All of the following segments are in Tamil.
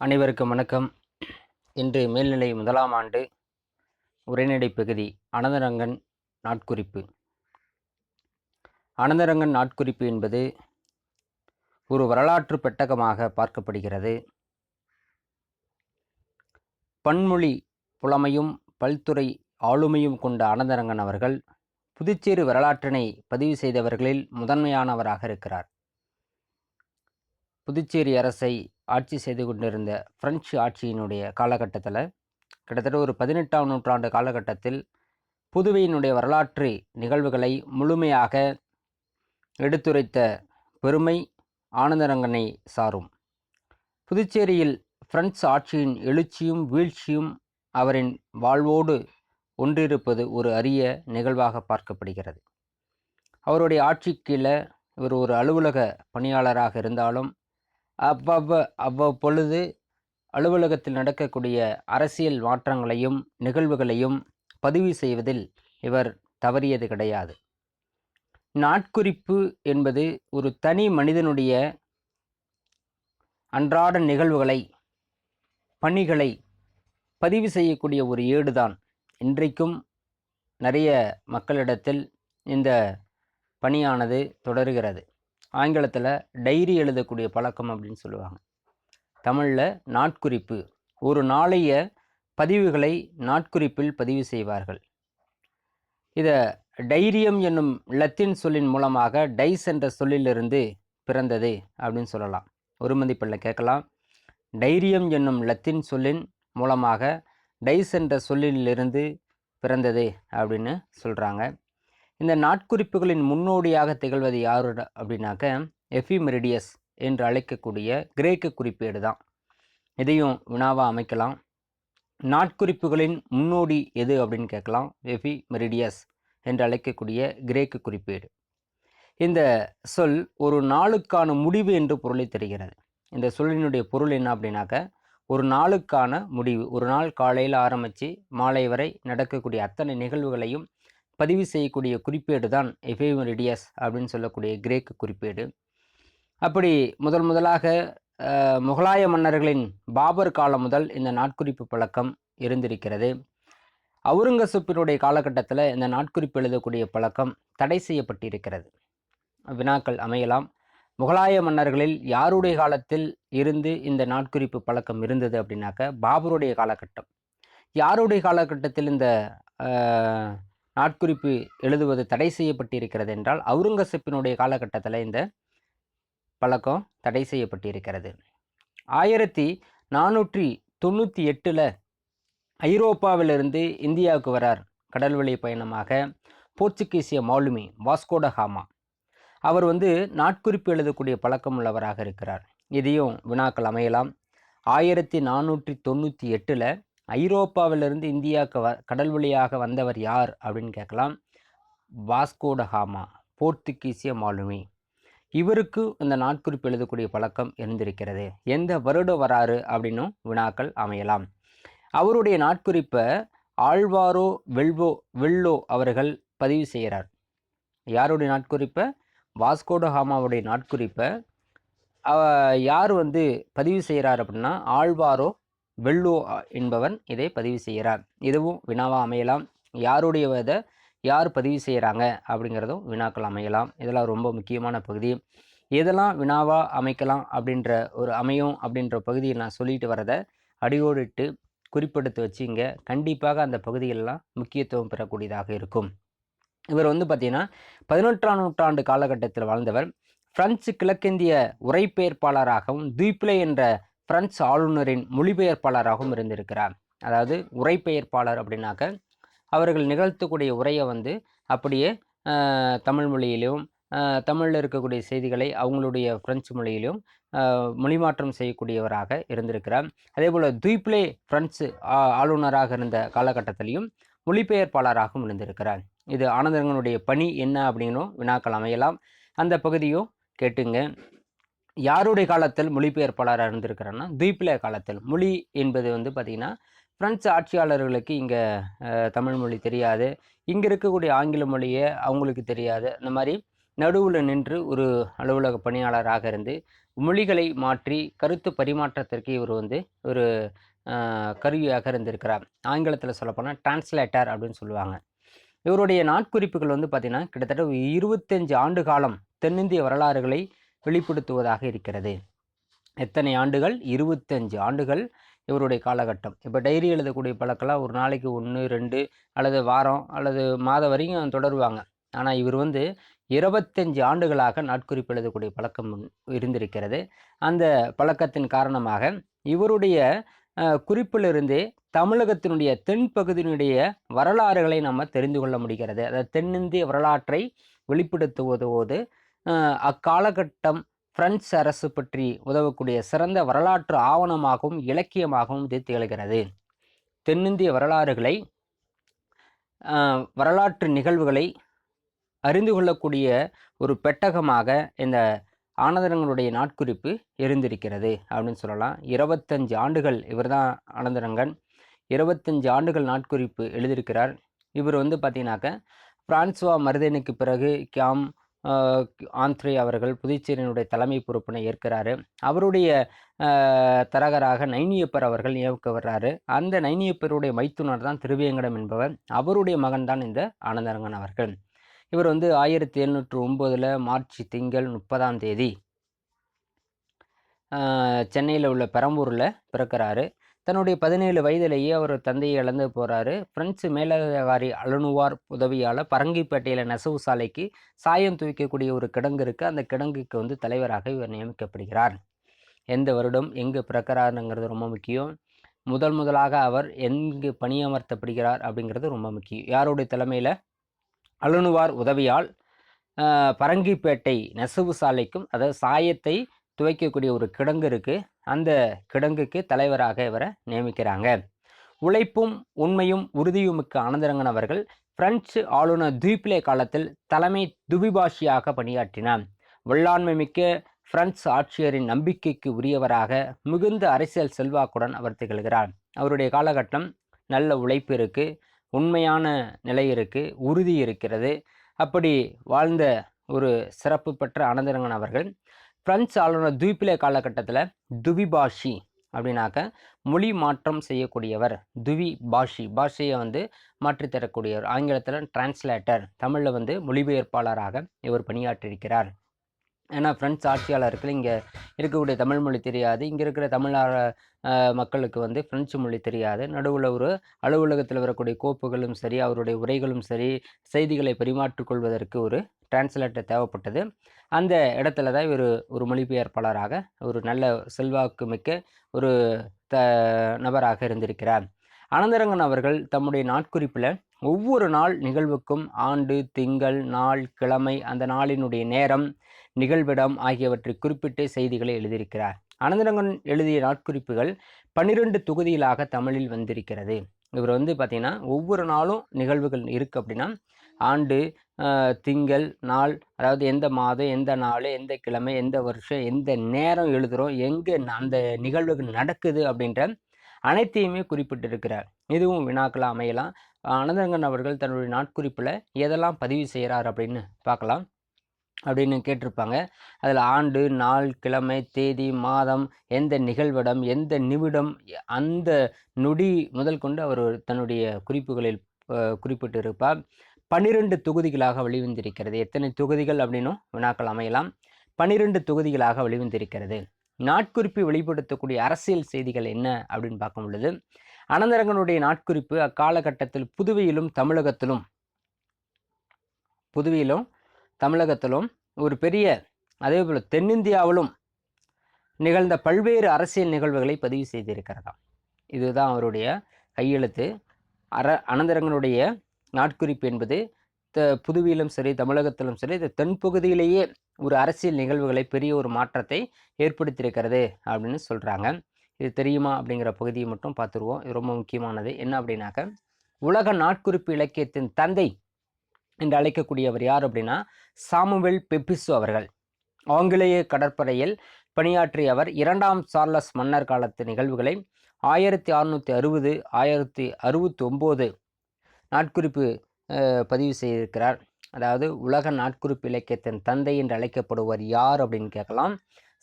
அனைவருக்கும் வணக்கம். இன்று மேல்நிலை முதலாம் ஆண்டு உரைநடை பகுதி அனந்தரங்கன் நாட்குறிப்பு. அனந்தரங்கன் நாட்குறிப்பு என்பது ஒரு வரலாற்று பெட்டகமாக பார்க்கப்படுகிறது. பன்மொழி புலமையும் பல்துறை ஆளுமையும் கொண்ட அனந்தரங்கன் அவர்கள் புதுச்சேரி வரலாற்றினை பதிவு செய்தவர்களில் முதன்மையானவராக இருக்கிறார். புதுச்சேரி அரசை ஆட்சி செய்து கொண்டிருந்த பிரெஞ்சு ஆட்சியினுடைய காலகட்டத்தில் கிட்டத்தட்ட ஒரு பதினெட்டாம் நூற்றாண்டு காலகட்டத்தில் புதுவையினுடைய வரலாற்று நிகழ்வுகளை முழுமையாக எடுத்துரைத்த பெருமை ஆனந்தரங்கனை சாரும். புதுச்சேரியில் பிரெஞ்சு ஆட்சியின் எழுச்சியும் வீழ்ச்சியும் அவரின் வாழ்வோடு ஒன்றிருப்பது ஒரு அரிய நிகழ்வாக பார்க்கப்படுகிறது. அவருடைய ஆட்சி கீழே இவர் ஒரு அலுவலக பணியாளராக இருந்தாலும் அவ்வவ்வ அவ்வப்பொழுது அலுவலகத்தில் நடக்கக்கூடிய அரசியல் மாற்றங்களையும் நிகழ்வுகளையும் பதிவு செய்வதில் இவர் தவறியது கிடையாது. நாட்குறிப்பு என்பது ஒரு தனி மனிதனுடைய அன்றாட நிகழ்வுகளை பணிகளை பதிவு செய்யக்கூடிய ஒரு ஏடுதான். இன்றைக்கும் நிறைய மக்களிடத்தில் இந்த பணியானது தொடர்கிறது. ஆங்கிலத்தில் டைரி எழுதக்கூடிய பழக்கம் அப்படின்னு சொல்லுவாங்க. தமிழில் நாட்குறிப்பு ஒரு நாளைய பதிவுகளை நாட்குறிப்பில் பதிவு செய்வார்கள். இதை டைரியம் என்னும் லத்தீன் சொல்லின் மூலமாக டைஸ் என்ற சொல்லிலிருந்து பிறந்தது அப்படின்னு சொல்லலாம். ஒரு மதிப்பில் கேட்கலாம். டைரியம் என்னும் லத்தீன் சொல்லின் மூலமாக டைஸ் என்ற சொல்லிலிருந்து பிறந்தது அப்படின்னு சொல்கிறாங்க இந்த நாட்குறிப்புகளின் முன்னோடியாக திகழ்வது யாரு அப்படின்னாக்க எஃபிமெரிடியஸ் என்று அழைக்கக்கூடிய கிரேக்க குறிப்பேடு தான். இதையும் வினாவாக அமைக்கலாம். நாட்குறிப்புகளின் முன்னோடி எது அப்படின்னு கேட்கலாம். எஃபிமெரிடியஸ் என்று அழைக்கக்கூடிய கிரேக்க குறிப்பேடு. இந்த சொல் ஒரு நாளுக்கான முடிவு என்று பொருளை தெரிகிறது. இந்த சொல்லினுடைய பொருள் என்ன அப்படின்னாக்க ஒரு நாளுக்கான முடிவு. ஒரு நாள் காலையில் ஆரம்பித்து மாலை வரை நடக்கக்கூடிய அத்தனை நிகழ்வுகளையும் பதிவு செய்யக்கூடிய குறிப்பேடு தான் எஃபேமரிடியஸ் அப்படின்னு சொல்லக்கூடிய கிரேக்க குறிப்பேடு. அப்படி முதல் முதலாக முகலாய மன்னர்களின் பாபர் காலம் முதல் இந்த நாட்குறிப்பு பழக்கம் இருந்திருக்கிறது. அவுரங்கசீப்பினுடைய காலகட்டத்தில் இந்த நாட்குறிப்பு எழுதக்கூடிய பழக்கம் தடை செய்யப்பட்டிருக்கிறது. வினாக்கள் அமையலாம். முகலாய மன்னர்களில் யாருடைய காலத்தில் இருந்து இந்த நாட்குறிப்பு பழக்கம் இருந்தது அப்படின்னாக்க பாபருடைய காலகட்டம். யாருடைய காலகட்டத்தில் இந்த நாட்குறிப்பு எழுதுவது தடை செய்யப்பட்டிருக்கிறது என்றால் அவுரங்கசீப்பினுடைய காலகட்டத்தில் இந்த பழக்கம் தடை செய்யப்பட்டிருக்கிறது. ஆயிரத்தி நானூற்றி தொண்ணூற்றி எட்டில் ஐரோப்பாவிலிருந்து இந்தியாவுக்கு வரார் கடல்வழி பயணமாக போர்ச்சுகீசிய மாலுமி வாஸ்கோடஹாமா அவர் வந்து நாட்குறிப்பு எழுதக்கூடிய பழக்கம் உள்ளவராக இருக்கிறார். இதையும் வினாக்கள் அமையலாம். ஆயிரத்தி நானூற்றி தொண்ணூற்றி எட்டில் ஐரோப்பாவிலிருந்து இந்தியாவுக்கு வ கடல் வழியாக வந்தவர் யார் அப்படின்னு கேட்கலாம். வாஸ்கோடஹாமா போர்த்துகீசிய மாலுமி. இவருக்கு இந்த நாட்குறிப்பு எழுதக்கூடிய பழக்கம் இருந்திருக்கிறது. எந்த வருடம் வராரு அப்படின்னும் வினாக்கள் அமையலாம். அவருடைய நாட்குறிப்பை ஆழ்வாரோ வெல்வோ வெள்ளோ அவர்கள் பதிவு செய்கிறார். யாருடைய நாட்குறிப்பை? வாஸ்கோடஹாமாவுடைய நாட்குறிப்பை. யார் வந்து பதிவு செய்கிறார் அப்படின்னா ஆழ்வாரோ வெள்ளு என்பவன் இதை பதிவு செய்கிறார் இதுவும் வினாவாக அமையலாம். யாருடைய இதை யார் பதிவு செய்கிறாங்க அப்படிங்கிறதும் வினாக்கள் அமையலாம். இதெல்லாம் ரொம்ப முக்கியமான பகுதி. எதெல்லாம் வினாவாக அமைக்கலாம் அப்படின்ற ஒரு அமையும் அப்படின்ற பகுதியில் நான் சொல்லிட்டு வரதை அடியோடிட்டு குறிப்பெடுத்து வச்சுங்க. கண்டிப்பாக அந்த பகுதிகளெலாம் முக்கியத்துவம் பெறக்கூடியதாக இருக்கும். இவர் வந்து பார்த்திங்கன்னா பதினெட்டாம் நூற்றாண்டு காலகட்டத்தில் வாழ்ந்தவர். பிரெஞ்சு கிழக்கிந்திய உரைபெயர்ப்பாளராகவும் துய்பிளே என்ற பிரெஞ்சு ஆளுநரின் மொழிபெயர்ப்பாளராகவும் இருந்திருக்கிறார். அதாவது உரைபெயர்ப்பாளர் அப்படின்னாக்க அவர்கள் நிகழ்த்தக்கூடிய உரையை வந்து அப்படியே தமிழ் மொழியிலும் தமிழில் இருக்கக்கூடிய செய்திகளை அவங்களுடைய பிரெஞ்சு மொழியிலும் மொழிமாற்றம் செய்யக்கூடியவராக இருந்திருக்கிறார். அதே போல் துய்ப்ளே பிரெஞ்சு ஆளுநராக இருந்த காலகட்டத்திலையும் மொழிபெயர்ப்பாளராகவும் இருந்திருக்கிறார். இது ஆனந்தங்களுடைய பணி என்ன அப்படின்னும் வினாக்கள் அமையலாம். அந்த பகுதியும் கேட்டுங்க. யாருடைய காலத்தில் மொழிபெயர்ப்பாளராக இருந்திருக்கிறான்னா துய்ப்ளே காலத்தில். மொழி என்பது வந்து பார்த்திங்கன்னா பிரெஞ்சு ஆட்சியாளர்களுக்கு இங்கே தமிழ் மொழி தெரியாது. இங்கே இருக்கக்கூடிய ஆங்கில மொழியை அவங்களுக்கு தெரியாது. அந்த மாதிரி நடுவில் நின்று ஒரு அலுவலக பணியாளராக இருந்து மொழிகளை மாற்றி கருத்து பரிமாற்றத்திற்கு இவர் வந்து ஒரு கருவியாக இருந்திருக்கிறார். ஆங்கிலத்தில் சொல்லப்போனால் டிரான்ஸ்லேட்டர் அப்படின்னு சொல்லுவாங்க. இவருடைய நாட்குறிப்புகள் வந்து பார்த்திங்கன்னா கிட்டத்தட்ட இருபத்தஞ்சு ஆண்டு காலம் தென்னிந்திய வரலாறுகளை வெளிப்படுத்துவதாக இருக்கிறது. எத்தனை ஆண்டுகள்? இருபத்தஞ்சு ஆண்டுகள் இவருடைய காலகட்டம். இப்போ டைரி எழுதக்கூடிய பழக்கெல்லாம் ஒரு நாளைக்கு ஒன்று ரெண்டு அல்லது வாரம் அல்லது மாதம் வரைக்கும் தொடருவாங்க. ஆனால் இவர் வந்து இருபத்தஞ்சு ஆண்டுகளாக நாட்குறிப்பு எழுதக்கூடிய பழக்கம் இருந்திருக்கிறது. அந்த பழக்கத்தின் காரணமாக இவருடைய குறிப்பிலிருந்தே தமிழகத்தினுடைய தென்பகுதியினுடைய வரலாறுகளை நம்ம தெரிந்து கொள்ள முடிகிறது. அதாவது தென்னிந்திய வரலாற்றை வெளிப்படுத்துவதோடு அக்காலகட்டம் பிரெஞ்சு அரசு பற்றி உதவக்கூடிய சிறந்த வரலாற்று ஆவணமாகவும் இலக்கியமாகவும் இது திகழ்கிறது. தென்னிந்திய வரலாறுகளை வரலாற்று நிகழ்வுகளை அறிந்து கொள்ளக்கூடிய ஒரு பெட்டகமாக இந்த ஆனந்தரங்கனுடைய நாட்குறிப்பு இருந்திருக்கிறது அப்படின்னு சொல்லலாம். இருபத்தஞ்சு ஆண்டுகள் இவர்தான் ஆனந்தரங்கன். இருபத்தஞ்சு ஆண்டுகள் நாட்குறிப்பு எழுதியிருக்கிறார். இவர் வந்து பார்த்தீங்கன்னாக்க பிரான்சுவா மருதேனுக்கு பிறகு கியாம் ஆந்த்ரே அவர்கள் புதுச்சேரியினுடைய தலைமை பொறுப்பினை ஏற்கிறாரு. அவருடைய தரகராக நைனியப்பர் அவர்கள் நியமிக்க வர்றாரு. அந்த நைனியப்பருடைய மைத்துனர் தான் திருவேங்கடம் என்பவர். அவருடைய மகன்தான் இந்த ஆனந்தரங்கன் அவர்கள். இவர் வந்து ஆயிரத்தி எழுநூற்று ஒம்போதில் மார்ச் திங்கள் முப்பதாம் தேதி சென்னையில் உள்ள பெரம்பூரில் பிறக்கிறாரு. தன்னுடைய பதினேழு வயதிலேயே அவர் தந்தையை இழந்து போகிறாரு பிரெஞ்சு மேலதிகாரி அலனுவார் உதவியால் பரங்கிப்பேட்டையில் நெசவு சாலைக்கு சாயம் துவைக்கக்கூடிய ஒரு கிடங்கு இருக்குது அந்த கிடங்குக்கு வந்து தலைவராக இவர் நியமிக்கப்படுகிறார். எந்த வருடம் எங்கு பிறக்கிறாருங்கிறது ரொம்ப முக்கியம். முதல் முதலாக அவர் எங்கு பணியமர்த்தப்படுகிறார் அப்படிங்கிறது ரொம்ப முக்கியம். யாருடைய தலைமையில்? அலுணுவார் உதவியால் பரங்கிப்பேட்டை நெசவு சாலைக்கும் அதாவது சாயத்தை துவைக்கக்கூடிய ஒரு கிடங்கு இருக்குது அந்த கிடங்குக்கு தலைவராக இவரை நியமிக்கிறாங்க. உழைப்பும் உண்மையும் உறுதியுமிக்க ஆனந்தரங்கன் அவர்கள் பிரெஞ்சு ஆளுநர் துய்பிலே காலத்தில் தலைமை துபிபாஷியாக பணியாற்றினார். வெள்ளாண்மை மிக்க பிரெஞ்சு ஆட்சியரின் நம்பிக்கைக்கு உரியவராக மிகுந்த அரசியல் செல்வாக்குடன் அவர் திகழ்கிறார். அவருடைய காலகட்டம் நல்ல உழைப்பு இருக்குது உண்மையான நிலை இருக்குது உறுதி இருக்கிறது. அப்படி வாழ்ந்த ஒரு சிறப்பு பெற்ற ஆனந்தரங்கன் அவர்கள் பிரெஞ்சு ஆளுநர் துய்பிலே காலகட்டத்தில் துவிபாஷி அப்படின்னாக்க மொழி மாற்றம் செய்யக்கூடியவர். துவி பாஷி பாஷையை வந்து மாற்றித்தரக்கூடியவர் ஆங்கிலத்தில் டிரான்ஸ்லேட்டர் தமிழில் வந்து மொழிபெயர்ப்பாளராக இவர் பணியாற்றியிருக்கிறார். ஏன்னா ஃப்ரெண்ட்ஸ் ஆட்சியாளர்கள் இங்கே இருக்கக்கூடிய தமிழ் மொழி தெரியாது. இங்கே இருக்கிற தமிழ் மக்களுக்கு வந்து ஃப்ரெஞ்சு மொழி தெரியாது. நடுவில் ஒரு அலுவலகத்தில் வரக்கூடிய கோப்புகளும் சரி அவருடைய உரைகளும் சரி செய்திகளை பரிமாற்றிக்கொள்வதற்கு ஒரு டிரான்ஸ்லேட்டர் தேவைப்பட்டது. அந்த இடத்துல தான் இவர் ஒரு மொழிபெயர்ப்பாளராக ஒரு நல்ல செல்வாக்கு மிக்க ஒரு த நபராக இருந்திருக்கிறார். அனந்தரங்கன் அவர்கள் தம்முடைய நாட்குறிப்பில் ஒவ்வொரு நாள் நிகழ்வுக்கும் ஆண்டு திங்கள் நாள் கிழமை அந்த நாளினுடைய நேரம் நிகழ்விடம் ஆகியவற்றை குறிப்பிட்டு செய்திகளை எழுதியிருக்கிறார். அனந்தரங்கன் எழுதிய நாட்குறிப்புகள் பன்னிரெண்டு தொகுதிகளாக தமிழில் வந்திருக்கிறது. இவர் வந்து பார்த்திங்கன்னா ஒவ்வொரு நாளும் நிகழ்வுகள் இருக்குது அப்படின்னா ஆண்டு திங்கள் நாள் அதாவது எந்த மாதம் எந்த நாள் எந்த கிழமை எந்த வருஷம் எந்த நேரம் எழுதுகிறோம் எங்கே அந்த நிகழ்வுகள் நடக்குது அப்படின்ற அனைத்தையுமே குறிப்பிட்டிருக்கிறார். இதுவும் வினாக்களாக அமையலாம். அனந்தரங்கன் அவர்கள் தன்னுடைய நாட்குறிப்பில் எதெல்லாம் பதிவு செய்கிறார் அப்படின்னு பார்க்கலாம். அப்படின்னு கேட்டிருப்பாங்க. அதில் ஆண்டு நாள் கிழமை தேதி மாதம் எந்த நிகழ்விடம் எந்த நிமிடம் அந்த நொடி முதல் கொண்டு அவர் தன்னுடைய குறிப்புகளில் குறிப்பிட்டு குறிப்பிட்டிருப்பார். பன்னிரெண்டு தொகுதிகளாக வெளிவந்திருக்கிறது. எத்தனை தொகுதிகள் அப்படின்னும் வினாக்கள் அமையலாம். பன்னிரெண்டு தொகுதிகளாக வெளிவந்திருக்கிறது. நாட்குறிப்பு வெளிப்படுத்தக்கூடிய அரசியல் செய்திகள் என்ன அப்படின்னு பார்க்கும் பொழுது அனந்தரங்கனுடைய நாட்குறிப்பு அக்காலகட்டத்தில் புதுவையிலும் தமிழகத்திலும் புதுவையிலும் தமிழகத்திலும் ஒரு பெரிய அதே போல் தென்னிந்தியாவிலும் நிகழ்ந்த பல்வேறு அரசியல் நிகழ்வுகளை பதிவு செய்திருக்கிறதாம் இதுதான் அவருடைய கையெழுத்து. அர அனந்தரங்கனுடைய நாட்குறிப்பு என்பது த புதுவையிலும் சரி தமிழகத்திலும் சரி இந்த தென்பகுதியிலேயே ஒரு அரசியல் நிகழ்வுகளை பெரிய ஒரு மாற்றத்தை ஏற்படுத்தியிருக்கிறது அப்படின்னு சொல்கிறாங்க இது தெரியுமா அப்படிங்கிற பகுதியை மட்டும் பார்த்துருவோம். இது ரொம்ப முக்கியமானது. என்ன அப்படின்னாக்க உலக நாட்குறிப்பு இலக்கியத்தின் தந்தை என்று அழைக்கக்கூடியவர் யார் அப்படின்னா சாமுவேல் பெப்பிசு அவர்கள். ஆங்கிலேய கடற்படையில் பணியாற்றிய அவர் இரண்டாம் சார்லஸ் மன்னர் காலத்து நிகழ்வுகளை ஆயிரத்தி அறுநூற்றி அறுபது ஆயிரத்தி அறுபத்தி ஒம்பது நாட்குறிப்பு பதிவு செய்திருக்கிறார். அதாவது உலக நாட்குறிப்பு இலக்கியத்தின் தந்தை என்று அழைக்கப்படுவர் யார் அப்படின்னு கேட்கலாம்.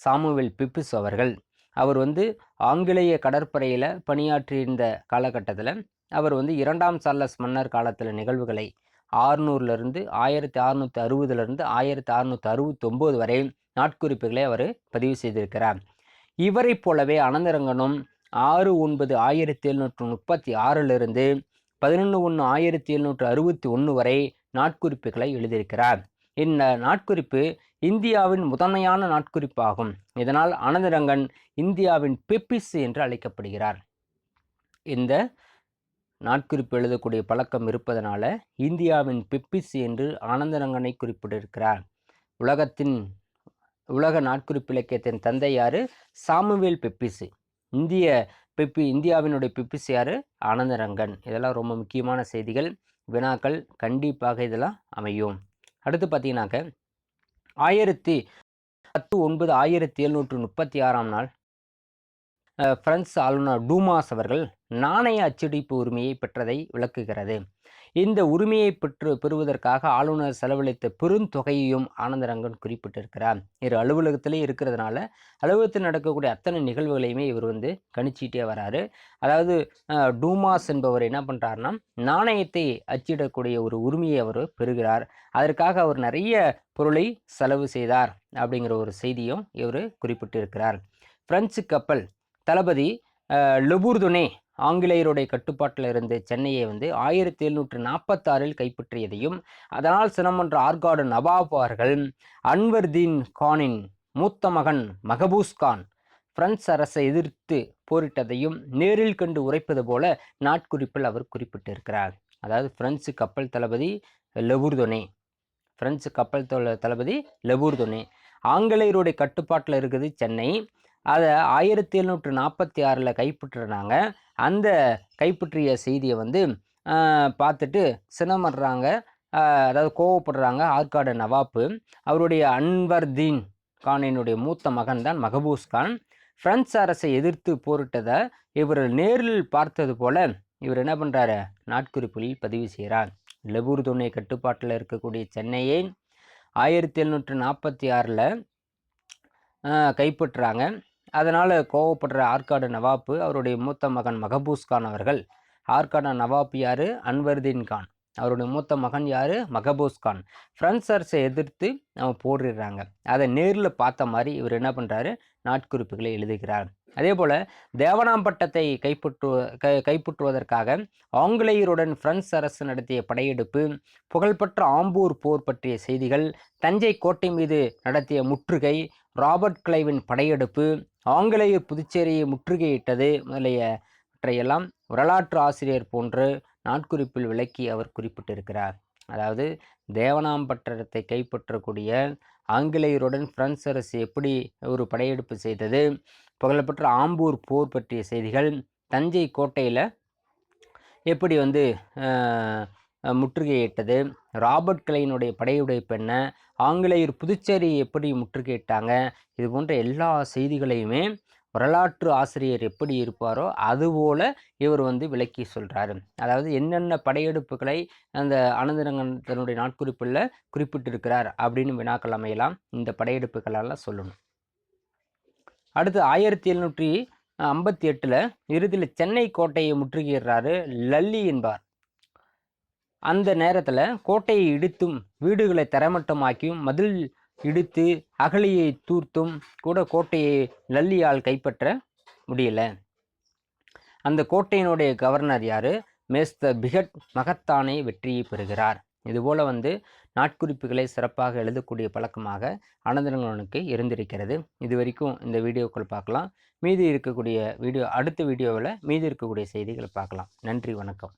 சாமுவேல் பிப்பிஸ் அவர்கள். அவர் வந்து ஆங்கிலேய கடற்படையில் பணியாற்றியிருந்த காலகட்டத்தில் அவர் வந்து இரண்டாம் சார்லஸ் மன்னர் காலத்தில் நிகழ்வுகளை ஆறுநூறுலேருந்து ஆயிரத்தி அறுநூற்றி அறுபதுலேருந்து ஆயிரத்தி அறுநூற்றி அறுபத்தொம்போது வரை நாட்குறிப்புகளை அவர் பதிவு செய்திருக்கிறார். இவரைப் போலவே அனந்தரங்கனும் ஆறு ஒன்பது ஆயிரத்தி எழுநூற்று முப்பத்தி ஆறிலிருந்து பதினொன்று ஒன்று ஆயிரத்தி எழுநூற்று அறுபத்தி ஒன்று வரை நாட்குறிப்புகளை எழுதியிருக்கிறார். இந்த நாட்குறிப்பு இந்தியாவின் முதன்மையான நாட்குறிப்பாகும். இதனால் அனந்தரங்கன் இந்தியாவின் பெப்பிஸ் என்று அழைக்கப்படுகிறார். இந்த நாட்குறிப்பு எழுதக்கூடிய பழக்கம் இருப்பதனால இந்தியாவின் பெப்பிஸ் என்று ஆனந்தரங்கனை குறிப்பிட்டிருக்கிறார். உலகத்தின் உலக நாட்குறிப்பு இலக்கியத்தின் தந்தை யாரு? Samuel Pepys. இந்திய பெப்பி இந்தியாவினுடைய பெப்பிஸ் யாரு? ஆனந்தரங்கன் இதெல்லாம் ரொம்ப முக்கியமான செய்திகள். வினாக்கள் கண்டிப்பாக இதெல்லாம் அமையும். அடுத்து பார்த்தீங்கன்னாக்க ஆயிரத்தி பத்து ஒன்பது ஆயிரத்தி எழுநூற்று முப்பத்தி ஆறாம் நாள் பிரெஞ்சு ஆளுநர் டூமாஸ் அவர்கள் நாணய அச்சடிப்பு உரிமையை பெற்றதை விளக்குகிறது. இந்த உரிமையை பெற்று பெறுவதற்காக ஆளுநர் செலவழித்த பெருந்தொகையையும் ஆனந்தரங்கன் குறிப்பிட்டிருக்கிறார். இவர் அலுவலகத்திலே இருக்கிறதுனால அலுவலகத்தில் நடக்கக்கூடிய அத்தனை நிகழ்வுகளையுமே இவர் வந்து கணிச்சிட்டே வராரு. அதாவது டூமாஸ் என்பவர் என்ன பண்ணுறாருன்னா நாணயத்தை அச்சிடக்கூடிய ஒரு உரிமையை அவர் பெறுகிறார். அதற்காக அவர் நிறைய பொருளை செலவு செய்தார் அப்படிங்கிற ஒரு செய்தியும் இவர் குறிப்பிட்டிருக்கிறார். பிரெஞ்சு கப்பல் தளபதி லெபூர்துனே ஆங்கிலேயருடைய கட்டுப்பாட்டில் இருந்து சென்னையை வந்து ஆயிரத்தி எழுநூற்று நாற்பத்தாறில் கைப்பற்றியதையும் அதனால் சினமன்ற ஆர்காடு நவாப் அவர்கள் அன்வர்தீன் கானின் மூத்த மகன் மகபூஸ் கான் பிரெஞ்சு அரசை எதிர்த்து போரிட்டதையும் நேரில் கண்டு உரைப்பது போல நாட்குறிப்பில் அவர் குறிப்பிட்டிருக்கிறார். அதாவது பிரெஞ்சு கப்பல் தளபதி லெபூர்தொனே பிரெஞ்சு கப்பல் தளபதி லெபூர்தொனே ஆங்கிலேயருடைய கட்டுப்பாட்டில் இருக்குது சென்னை. அதை ஆயிரத்தி எழுநூற்று நாற்பத்தி ஆறில் கைப்பற்றுறாங்க அந்த கைப்பற்றிய செய்தியை வந்து பார்த்துட்டு சினமடுறாங்க அதாவது கோவப்படுறாங்க ஆற்காடு நவாப்பு. அவருடைய அன்வர்தீன் கானினுடைய மூத்த மகன் தான் மகபூஸ் கான். பிரெஞ்சு அரசை எதிர்த்து போரிட்டதை இவர் நேரில் பார்த்தது போல இவர் என்ன பண்ணுறாரு நாட்குறிப்பில் பதிவு செய்கிறார் லெபூர் துணை கட்டுப்பாட்டில் இருக்கக்கூடிய சென்னையை ஆயிரத்தி எழுநூற்று நாற்பத்தி ஆறில் கைப்பற்றுறாங்க அதனால் கோவப்படுற ஆற்காடு நவாப்பு அவருடைய மூத்த மகன் மகபூஸ் கான் அவர்கள். ஆற்காடு நவாப் யார்? அன்வர்தீன் கான். அவருடைய மூத்த மகன் யார்? மகபூஸ் கான். ஃப்ரெண்ட்ஸ் அரசை எதிர்த்து அவங்க போடுறாங்க அதை நேரில் பார்த்த மாதிரி இவர் என்ன பண்ணுறாரு நாட்குறிப்புகளை எழுதுகிறார். அதே போல் தேவனாம்பட்டத்தை கைப்பற்று கை கைப்பற்றுவதற்காக ஆங்கிலேயருடன் பிரெஞ்சு அரசு நடத்திய படையெடுப்பு புகழ்பெற்ற ஆம்பூர் போர் பற்றிய செய்திகள் தஞ்சை கோட்டை மீது நடத்திய முற்றுகை ராபர்ட் கிளைவின் படையெடுப்பு ஆங்கிலேயர் புதுச்சேரியை முற்றுகையிட்டது முதலியவற்றையெல்லாம் வரலாற்று ஆசிரியர் போன்று நாட்குறிப்பில் விளக்கி அவர் குறிப்பிட்டிருக்கிறார். அதாவது தேவனாம்பட்டத்தை கைப்பற்றக்கூடிய ஆங்கிலேயருடன் பிரெஞ்சு அரசு எப்படி ஒரு படையெடுப்பு செய்தது புகழப்பெற்ற ஆம்பூர் போர் பற்றிய செய்திகள் தஞ்சை கோட்டையில் எப்படி வந்து முற்றுகையிட்டது. ராபர்ட் கிளைனுடைய படையுடைய என்ன? ஆங்கிலேயர் புதுச்சேரி எப்படி முற்றுகையிட்டாங்க? இது போன்ற எல்லா செய்திகளையுமே வரலாற்று ஆசிரியர் எப்படி இருப்பாரோ அதுபோல் இவர் வந்து விளக்கி சொல்கிறாரு அதாவது என்னென்ன படையெடுப்புகளை அந்த அனந்தரங்கன் தன்னுடைய நாட்குறிப்பில் குறிப்பிட்டிருக்கிறார் அப்படின்னு வினாக்கள் அமையலாம். இந்த படையெடுப்புகளெல்லாம் சொல்லணும். அடுத்து ஆயிரத்தி எழுநூற்றி ஐம்பத்தி எட்டில் இறுதியில் சென்னை கோட்டையை முற்றுகையிடுறாரு லல்லி என்பார். அந்த நேரத்தில் கோட்டையை இடித்தும் வீடுகளை தரமட்டமாக்கியும் மதில் இடித்து அகலியை தூர்த்தும் கூட கோட்டையை லல்லியால் கைப்பற்ற முடியல. அந்த கோட்டையினுடைய கவர்னர் யார்? மேஸ்தர் பிகட் மகத்தானை வெற்றியை பெறுகிறார். இதுபோல் வந்து நாட்குறிப்புகளை சிறப்பாக எழுதக்கூடிய பழக்கமாக அனந்தரங்கனுக்கு இருந்திருக்கிறது. இது வரைக்கும் இந்த வீடியோக்கள் பார்க்கலாம். மீதி இருக்கக்கூடிய வீடியோ அடுத்த வீடியோவில் மீதி இருக்கக்கூடிய செய்திகளை பார்க்கலாம். நன்றி வணக்கம்.